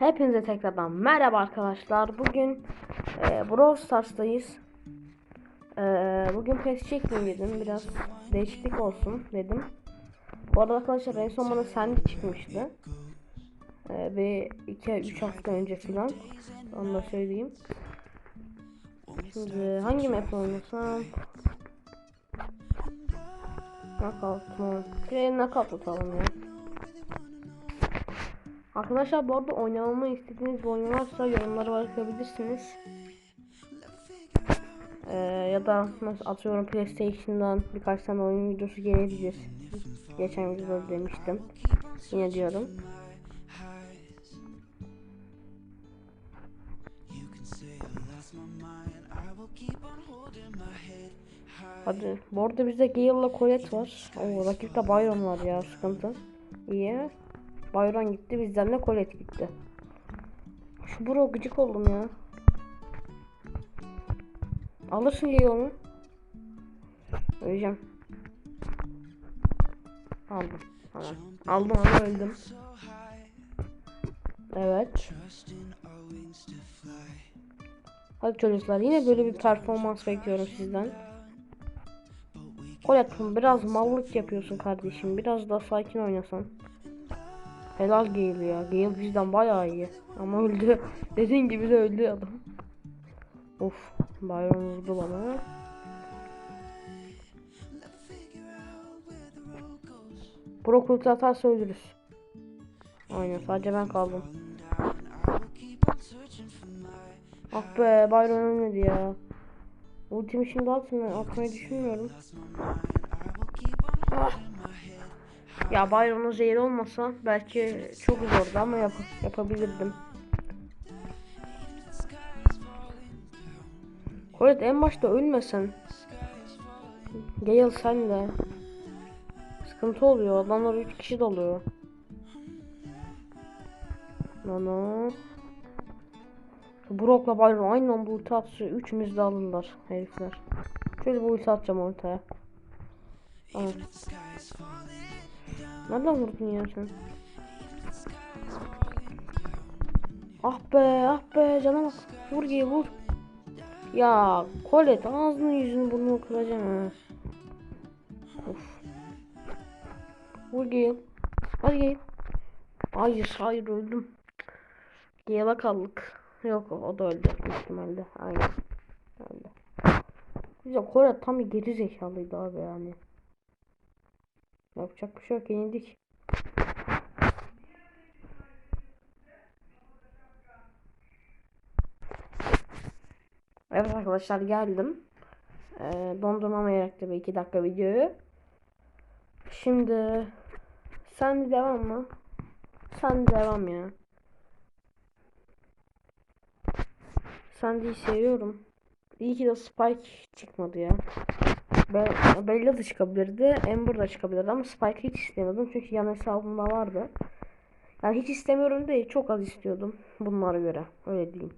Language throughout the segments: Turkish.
Hepinize tekrardan merhaba arkadaşlar. Bugün e, Brawl Stars'tayız. E, bugün PES çekmeyeyim dedim. Biraz değişiklik olsun dedim. Bu arada arkadaşlar en son bana Sandy çıkmıştı. E, bir 2-3 hafta önce falan. Onu da söyleyeyim. Şimdi hangi map oynasam? Knockout mu? Bir knockout atalım ya. Arkadaşlar bu arada oynamamı istediğiniz bir oyun varsa yorumlara bırakabilirsiniz. Ee, ya da mesela atıyorum PlayStation'dan birkaç tane oyun videosu gelebilir. Geçen videoda demiştim. Yine diyorum. Hadi. Bu arada bizde Gale'la Colette var. Oo, rakipte Byron var ya sıkıntı. İyi. Byron gitti bizden de Colette gitti. Şu bro gıcık oldum ya. Alırsın diye onu. Öleceğim. Aldım. Tamam. Aldım ama öldüm. Evet. Hadi çocuklar yine böyle bir performans bekliyorum sizden. Colette biraz mallık yapıyorsun kardeşim. Biraz daha sakin oynasan. Helal Gale ya. Gale bizden bayağı iyi. Ama öldü. Dediğin gibi de öldü adam. Of. Byron vurdu bana. Brock ulti atarsa ölürüz. Aynen sadece ben kaldım. Ah be Byron ölmedi ya. Ultimi şimdi atmayı, atmayı düşünmüyorum. Ya Byron'un zehir olmasa belki çok zordu ama yap yapabilirdim. Colette en başta ölmesen. Gale sen de. Sıkıntı oluyor. Adamlar 3 kişi doluyor. Nano. Brock'la Byron aynı anda ulti atsa üçümüz de alırlar herifler. Şöyle bir ulti atacağım ortaya. Tamam. Nereden vurdun ya sen? Ah be ah be cana bak. Vur diye vur. Ya Colette ağzını yüzünü burnunu kıracağım ha. Vur Gale. Hadi Gale. Hayır hayır öldüm. Gale'a kaldık. Yok o da öldü ihtimalle. Aynen. Öldü. Güzel Colette tam bir geri zekalıydı abi yani. Yapacak bir şey yok yenildik. Evet arkadaşlar geldim. Ee, dondurmama yaratı bir iki dakika videoyu. Şimdi sen de devam mı? Sen de devam ya. De seviyorum. İyi ki de Spike çıkmadı ya. Be Bella da çıkabilirdi. Amber da çıkabilirdi ama Spike hiç istemiyordum. Çünkü yan hesabımda vardı. Yani hiç istemiyorum değil. Çok az istiyordum. Bunlara göre. Öyle diyeyim.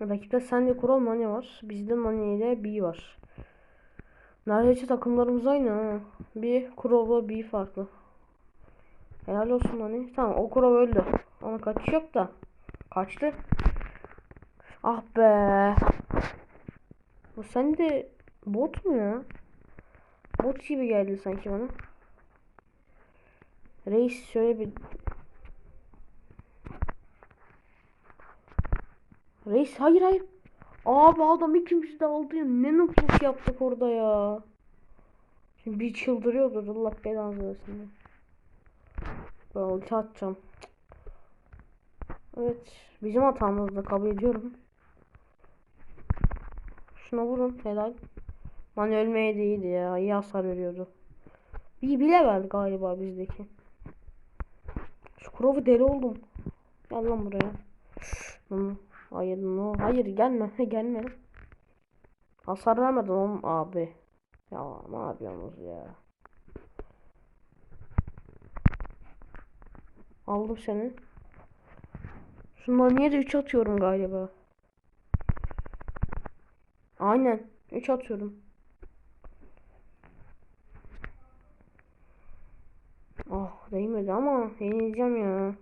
Rakipte Sandy Kural Mani var. Bizde Mani ile B var. Neredeyse takımlarımız aynı ha. Bir Kural'la B farklı. Helal olsun Mani. Tamam o Kural öldü. Ona kaçış yok da. Kaçtı. Ah be. Bu sen de bot mu ya? Bot gibi geldi sanki bana. Reis şöyle bir Reis hayır hayır. Abi adam ikimiz de aldı ya. Ne nutluk yaptık orada ya. Şimdi bir çıldırıyordur Allah belanı versin. Ben ulti atacağım. Evet. Bizim hatamızı da kabul ediyorum. Şuna vurun helal. Lan ölmeye değildi ya. İyi hasar veriyordu. Bir bile verdi galiba bizdeki. Şu Crow'u deli oldum. Gel lan buraya. Hayır no. Hayır gelme. gelme. Hasar vermedin oğlum abi. Ya ne yapıyorsunuz ya? Aldım seni. Şundan niye de 3 atıyorum galiba. Aynen. 3 atıyorum. Ah değmedi ama yenileceğim ya.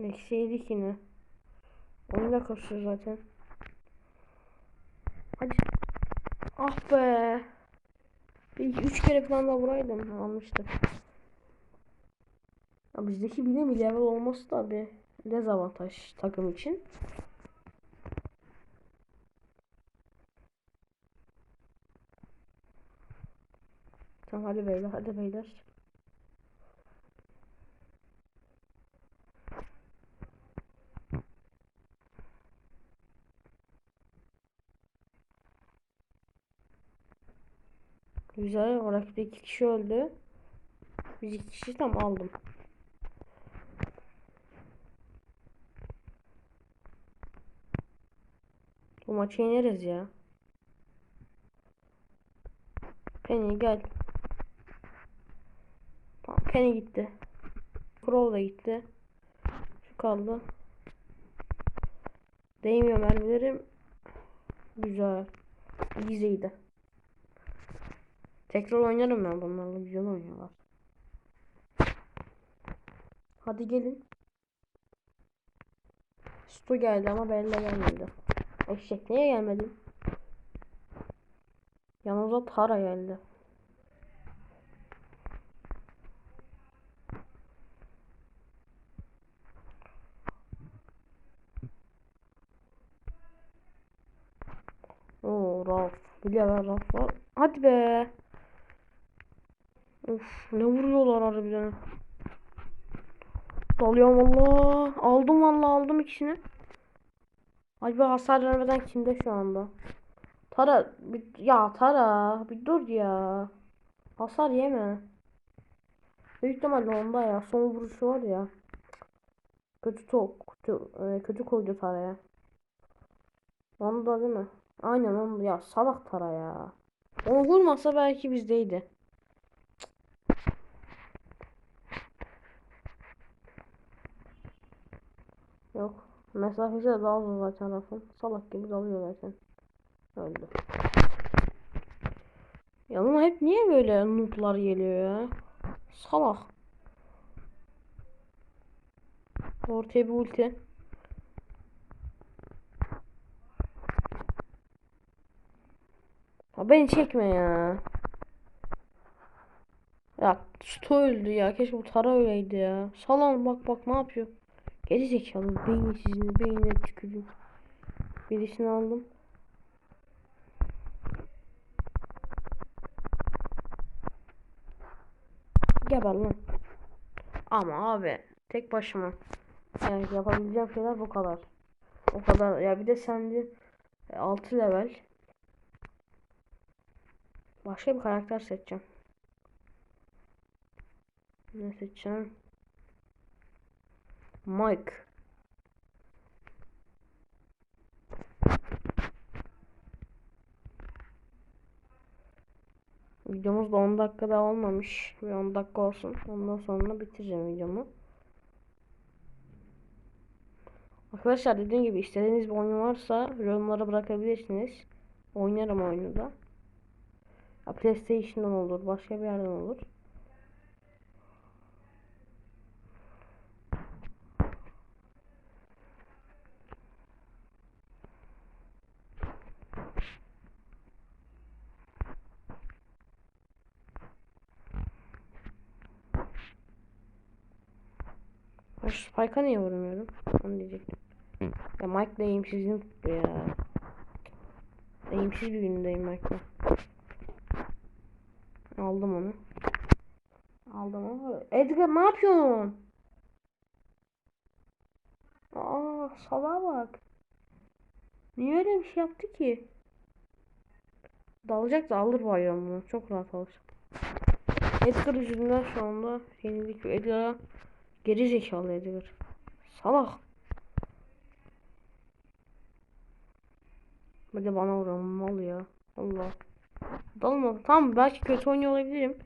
Eksi yedik yine. Oyunda kasıyor zaten. Hadi. Ah be. Bir üç kere falan da vuraydım. Almıştık. Ya bizdeki bile mi level olması da bir dezavantaj takım için. Tamam hadi beyler hadi beyler. Güzel. O rakipte iki kişi öldü. Biz iki kişi tam aldım. Bu maçı yeneriz ya. Penny gel. Penny gitti. Crow da gitti. Şu kaldı. Değmiyor mermilerim. Güzel. Easy'ydi. Tekrar oynarım ben bunlarla güzel oynuyorlar. Hadi gelin. Stu geldi ama Bella gelmedi. Eşek niye gelmedin? Yanımıza Tara geldi. Oo Ralph var. Hadi be. Of ne vuruyorlar harbiden. Dalıyorum valla. Aldım valla aldım ikisini. Acaba hasar vermeden kimde şu anda? Tara bir, ya Tara bir dur ya. Hasar yeme. Büyük ihtimalle onda ya. Son vuruşu var ya. Kötü çok kötü, e, kötü koydu Tara'ya. Onda değil mi? Aynen onda ya salak Tara ya. Onu vurmasa belki bizdeydi. Yok. Mesafesi de daha uzun zaten Rafın. Salak gibi dalıyor zaten. Öldü. Yanıma hep niye böyle noob'lar geliyor ya? Salak. Ortaya bir ulti. Ha beni çekme ya. Ya Stu öldü ya. Keşke bu Tara öyleydi ya. Salam bak bak ne yapıyor. Geri zekalı beyni sizin beynine tükürün. Birisini aldım. Geber lan. Ama abi tek başıma. Yani yapabileceğim şeyler bu kadar. O kadar. Ya bir de sende 6 level. Başka bir karakter seçeceğim. Ne seçeceğim? Mike. Videomuz da 10 dakikada olmamış. Bir 10 dakika olsun. Ondan sonra bitireceğim videomu. Arkadaşlar dediğim gibi istediğiniz bir oyun varsa yorumlara bırakabilirsiniz. Oynarım oyunu da. Ya PlayStation'dan olur, başka bir yerden olur. Spike'a niye vurmuyorum? Onu diyecektim. Ya Mike de eğimsizliğini tuttu ya. Eğimsiz bir günündeyim Mike'la. Aldım onu. Aldım onu. Edgar ne yapıyorsun? Aa salağa bak. Niye öyle bir şey yaptı ki? Dalacak da alır bayramını. Çok rahat alır. Edgar yüzünden şu anda yenildik. Edgar'a geri zekalı Edgar. Salak. Bir de bana vuran mal ya. Allah. Dalma. Tamam belki kötü oynuyor olabilirim.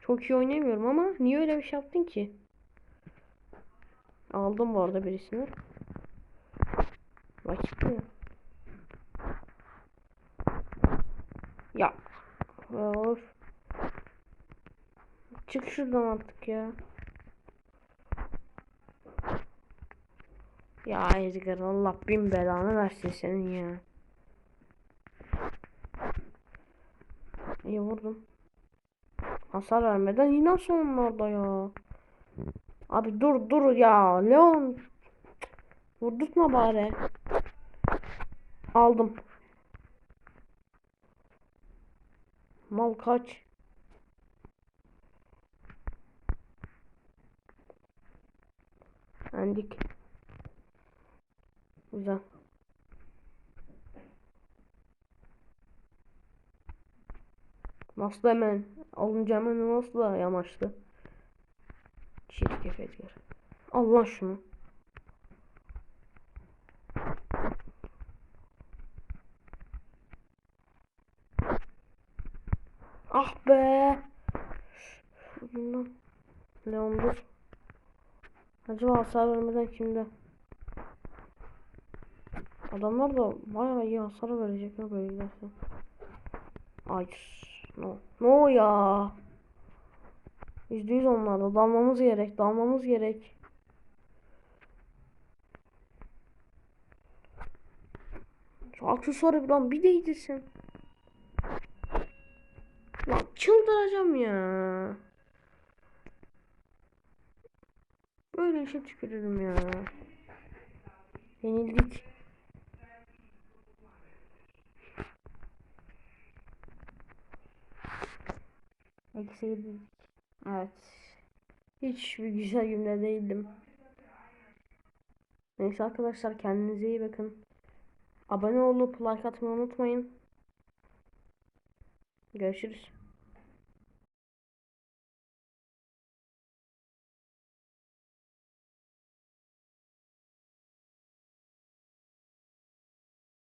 Çok iyi oynamıyorum ama niye öyle bir şey yaptın ki? Aldım bu arada birisini. Rakip mi? Ya. Of. Çık şuradan artık ya. Ya Edgar Allah bin belanı versin senin ya. İyi vurdum. Hasar vermeden yine sonlarda ya. Abi dur dur ya Leon. Vurdurtma bari. Aldım. Mal kaç. Endik. Güzel. Nasıl hemen alınca hemen nasıl da yamaçtı. Çirkef Edgar. Allah şunu. Ah be. Bundan. Leon dur. Acaba hasar vermeden kimde? Adamlar da bayağı iyi hasar verecek ha böyle giderse. Hayır. No. No ya. Yüzde yüz onlarla. Dalmamız gerek. Dalmamız gerek. Şu aksesuarı lan bir değdirsin. Lan çıldıracağım ya. Böyle işe tükürürüm ya. Yenildik. Eksi. Evet. Hiç bir güzel günde değildim. Neyse arkadaşlar kendinize iyi bakın. Abone olup like atmayı unutmayın. Görüşürüz.